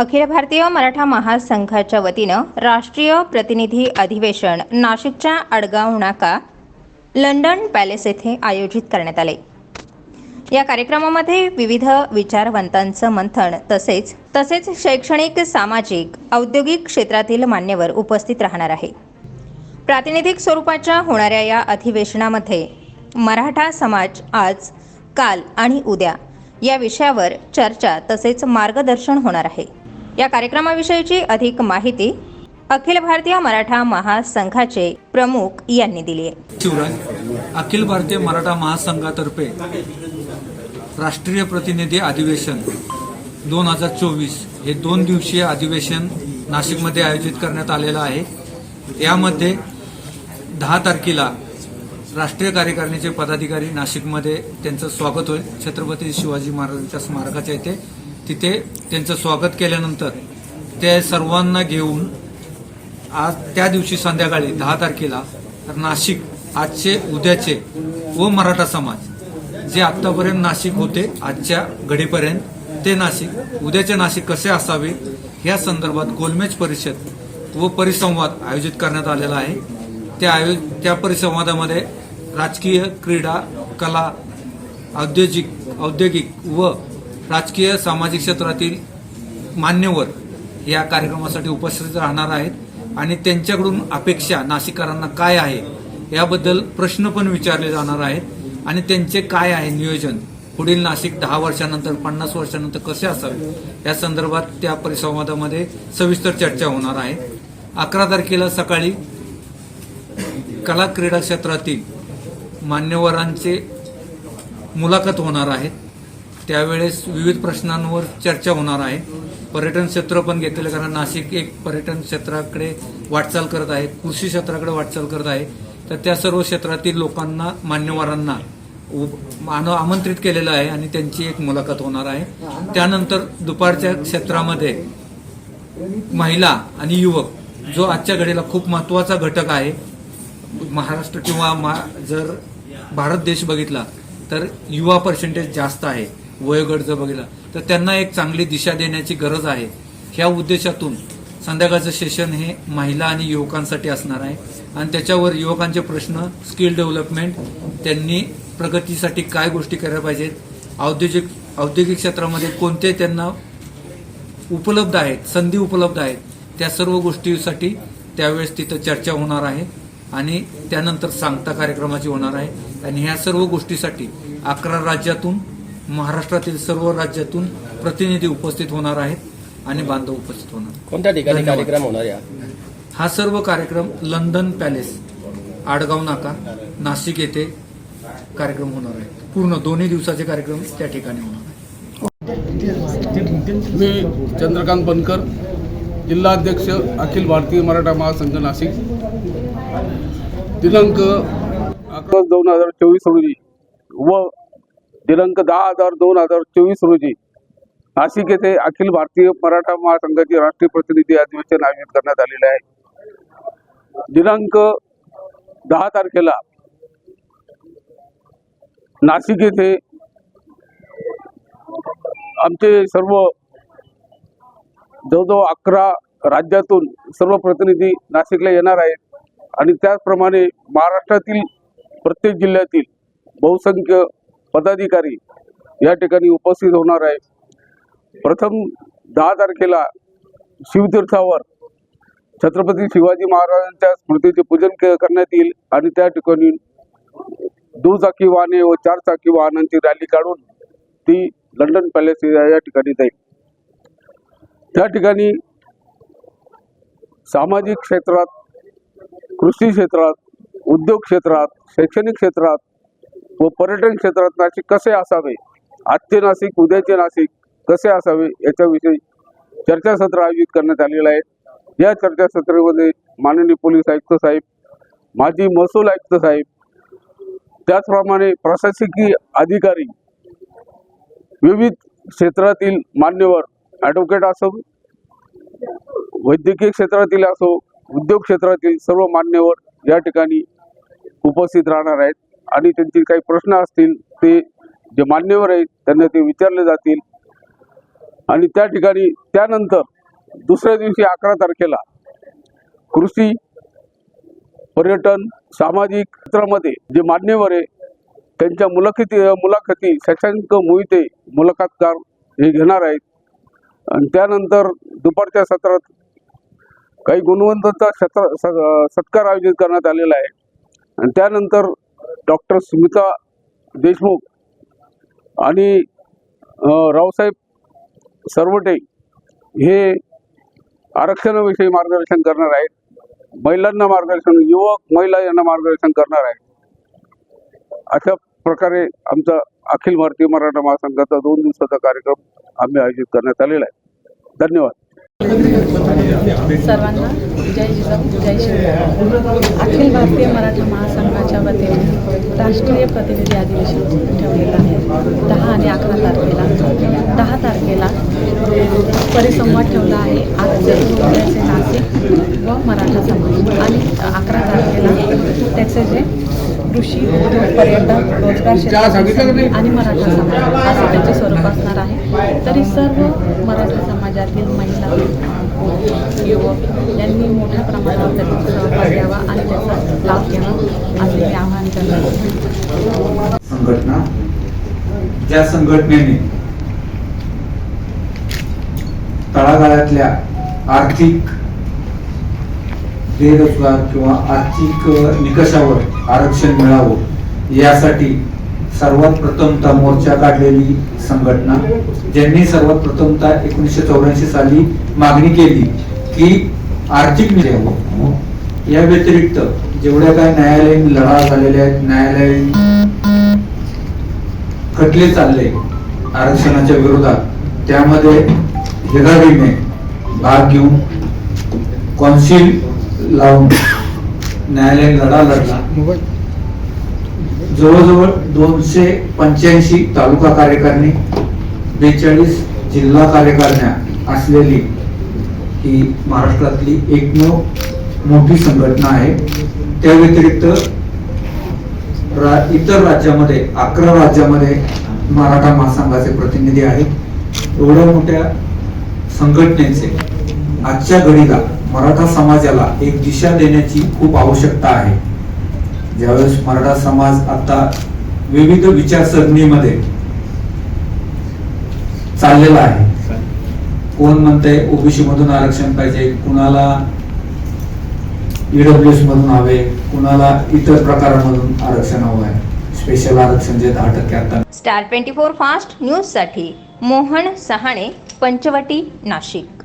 अखिल भारतीय मराठा महासंघाच्या वतीनं राष्ट्रीय प्रतिनिधी अधिवेशन नाशिकच्या आडगाव नाका लंडन पॅलेस येथे आयोजित करण्यात आले. या कार्यक्रमामध्ये विविध विचारवंतांचं मंथन तसेच तसेच शैक्षणिक सामाजिक औद्योगिक क्षेत्रातील मान्यवर उपस्थित राहणार आहे. प्रातिनिधिक स्वरूपाच्या होणाऱ्या या अधिवेशनामध्ये मराठा समाज आज काल आणि उद्या या विषयावर चर्चा तसेच मार्गदर्शन होणार आहे. या कार्यक्रमाविषयीची अधिक माहिती अखिल भारतीय मराठा महासंघाचे प्रमुख यांनी दिली आहे. शिवराज अखिल भारतीय मराठा महासंघातर्फे राष्ट्रीय प्रतिनिधी अधिवेशन दोन हजार चोवीस हे दोन दिवसीय अधिवेशन नाशिकमध्ये आयोजित करण्यात आलेलं आहे. यामध्ये दहा तारखेला राष्ट्रीय कार्यकारिणीचे पदाधिकारी नाशिकमध्ये त्यांचं स्वागत होईल. छत्रपती शिवाजी महाराजांच्या स्मारकाच्या इथे तिथे त्यांचं स्वागत केल्यानंतर ते सर्वांना घेऊन आज त्या दिवशी संध्याकाळी दहा तारखेला नाशिक आजचे उद्याचे व मराठा समाज जे आत्तापर्यंत नाशिक होते आजच्या घडीपर्यंत ते नाशिक उद्याचे नाशिक कसे असावे या संदर्भात गोलमेज परिषद व परिसंवाद आयोजित करण्यात आलेला आहे. त्या आयो त्या परिसंवादामध्ये राजकीय क्रीडा कला औद्योगिक औद्योगिक व राजकीय सामाजिक क्षेत्रातील मान्यवर या कार्यक्रमासाठी उपस्थित राहणार आहेत आणि त्यांच्याकडून अपेक्षा नाशिककरांना काय आहे याबद्दल प्रश्न पण विचारले जाणार आहेत. आणि त्यांचे काय आहे नियोजन? पुढील नाशिक दहा वर्षानंतर पन्नास वर्षानंतर कसे असावे? या संदर्भात त्या परिसंवादामध्ये सविस्तर चर्चा होणार आहे. अकरा तारखेला सकाळी कला क्रीडा क्षेत्रातील मान्यवरांचे मुलाखत होणार आहेत त्यावेळेस विविध प्रश्नांवर चर्चा होणार आहे. पर्यटन क्षेत्र पण घेतलेलं कारण नाशिक एक पर्यटन क्षेत्राकडे वाटचाल करत आहे कृषी क्षेत्राकडे वाटचाल करत आहे. तर त्या सर्व क्षेत्रातील लोकांना मान्यवरांना उ- आमंत्रित केलेलं आहे आणि त्यांची एक मुलाखत होणार आहे. त्यानंतर दुपारच्या क्षेत्रामध्ये महिला आणि युवक जो आजच्या घडीला खूप महत्त्वाचा घटक आहे. महाराष्ट्र किंवा मा जर भारत देश बघितला तर युवा पर्सेंटेज जास्त आहे. वयोगट जर बघितला तर त्यांना एक चांगली दिशा देण्याची गरज आहे. ह्या उद्देशातून संध्याकाळचं सेशन हे महिला आणि युवकांसाठी असणार आहे. आणि त्याच्यावर युवकांचे प्रश्न स्किल डेव्हलपमेंट त्यांनी प्रगतीसाठी काय गोष्टी करायला पाहिजेत औद्योगिक औद्योगिक क्षेत्रामध्ये कोणते त्यांना उपलब्ध आहेत संधी उपलब्ध आहेत त्या सर्व गोष्टीसाठी त्यावेळेस तिथं चर्चा होणार आहे आणि त्यानंतर सांगता कार्यक्रमाची होणार आहे. आणि ह्या सर्व गोष्टीसाठी अकरा राज्यातून महाराष्ट्रातील सर्व राज्यातून प्रतिनिधी उपस्थित होणार आहेत आणि बांधव उपस्थित होणार कोणत्या ठिकाणी धन्यवाद. कार्यक्रम होणार या? हा सर्व कार्यक्रम लंडन पॅलेस आडगाव नाका नाशिक येथे कार्यक्रम होणार आहे पूर्ण दोन्ही दिवसाचे कार्यक्रम त्या ठिकाणी होणार आहे मी चंद्रकांत बनकर जिल्हाध्यक्ष अखिल भारतीय मराठा महासंघ नाशिक. दिनांक अकरा दोन हजार चोवीस रोजी व दिनांक दहा हजार दोन हजार चोवीस रोजी नाशिक येथे अखिल भारतीय मराठा महासंघाचे राष्ट्रीय प्रतिनिधी अधिवेशन आयोजित करण्यात आलेले आहे. दिनांक दहा तारखेला नाशिक येथे आमचे सर्व जवळजवळ अकरा राज्यातून सर्व प्रतिनिधी नाशिकला येणार आहेत. आणि त्याचप्रमाणे महाराष्ट्रातील प्रत्येक जिल्ह्यातील बहुसंख्य पदाधिकारी या ठिकाणी उपस्थित होणार आहे प्रथम दहा तारखेला शिवतीर्थावर छत्रपती शिवाजी महाराजांच्या स्मृतीचे पूजन करण्यात येईल आणि त्या ठिकाणी दुचाकी वाहने व चार चाकी वाहनांची रॅली काढून ती लंडन पॅलेस या ठिकाणी जाईल. त्या ठिकाणी सामाजिक क्षेत्रात कृषी क्षेत्रात उद्योग क्षेत्रात शैक्षणिक क्षेत्रात व पर्यटन क्षेत्रात नाशिक कसे असावे? आजचे नाशिक उद्याचे नाशिक कसे असावे याच्याविषयी चर्चासत्र आयोजित करण्यात आलेलं आहे. या चर्चासत्रामध्ये माननीय पोलीस आयुक्त साहेब माजी महसूल आयुक्त साहेब त्याचप्रमाणे प्रशासकीय अधिकारी विविध क्षेत्रातील मान्यवर ॲडव्होकेट असो वैद्यकीय क्षेत्रातील असो उद्योग क्षेत्रातील सर्व मान्यवर या ठिकाणी उपस्थित राहणार आहेत. आणि त्यांचे काही प्रश्न असतील ते जे मान्यवर आहेत त्यांना ते विचारले जातील. आणि त्या ठिकाणी त्यानंतर दुसऱ्या दिवशी अकरा तारखेला कृषी पर्यटन सामाजिक क्षेत्रामध्ये जे मान्यवर आहे त्यांच्या मुलाखती मुलाखती शशांक मोहिते मुलाखतकार हे घेणार आहेत. आणि त्यानंतर दुपारच्या सत्रात काही गुणवंतांचा सत्र सत्कार आयोजित करण्यात आलेला आहे. आणि त्यानंतर डॉक्टर सुमिता देशमुख आणि रावसाहेब सरवटे हे आरक्षणाविषयी मार्गदर्शन करणार आहेत. महिलांना मार्गदर्शन युवक महिला यांना मार्गदर्शन करणार आहेत. अशा प्रकारे आमचा अखिल भारतीय मराठा महासंघाचा दोन दिवसाचा कार्यक्रम आम्ही आयोजित करण्यात आलेला आहे. धन्यवाद. सर्वांना जय जिजाऊ जय शिवराय. अखिल भारतीय मराठा महासंघाच्या वतीने राष्ट्रीय प्रतिनिधी अधिवेशन ठेवलेलं आहे. दहा आणि अकरा तारखेला दहा तारखेला परिसंवाद ठेवला आहे. आजचे जयचे नाशिक व मराठा समाज. आणि अकरा तारखेला त्याचे जे कृषी उद्योग पर्यटन रोजगार क्षेत्र आणि मराठा समाज असं त्याचे स्वरूप असणार आहे. तरी सर्व मराठा समाजातील महिला युवक यांनी मोठ्या प्रमाणावर त्याचा सहभाग घ्यावा आणि त्याचा लाभ घ्यावा असे मी आवाहन करणार संघटना. ज्या संघटनेने तळागाळातल्या आर्थिक बेरोजगार किंवा आर्थिक निकषावर आरक्षण मिळावं यासाठी सर्वात प्रथमता मोर्चा काढलेली संघटना ज्यांनी सर्वात प्रथमता एकोणीसशे चौऱ्याऐंशी साली मागणी केली. की आर्थिक मिळावं हो. या व्यतिरिक्त जेवढ्या काय न्यायालयीन लढा झालेल्या आहेत न्यायालयीन खटले चालले आरक्षणाच्या विरोधात त्यामध्ये हिरारीने भाग घेऊन कॉन्सिल लावून न्यायालयीन लढा लढला. जवळजवळ दोनशे पंच्याऐंशी तालुका कार्यकारणी बेचाळीस जिल्हा कार्यकारिण्या असलेली ही महाराष्ट्रातली एकमेव मोठी संघटना आहे. त्या व्यतिरिक्त रा इतर राज्यामध्ये अकरा राज्यामध्ये मराठा महासंघाचे प्रतिनिधी आहेत. एवढ्या मोठ्या संघटनेचे आजच्या घडीला मराठा समाजाला एक दिशा देण्याची खूप आवश्यकता आहे. ज्यावेळेस मराठा समाज आता विविध विचारसरणीमध्ये चाललेला आहे कोण म्हणतंय? ओबीसी मधून आरक्षण पाहिजे. कुणाला ईडब्ल्यू एस मधून हवे? कुणाला इतर प्रकारामधून आरक्षण हवं आहे? स्पेशल आरक्षण जे दहा टक्के आता स्टार ट्वेंटी फोर फास्ट न्यूजसाठी मोहन सहाणे पंचवटी नाशिक.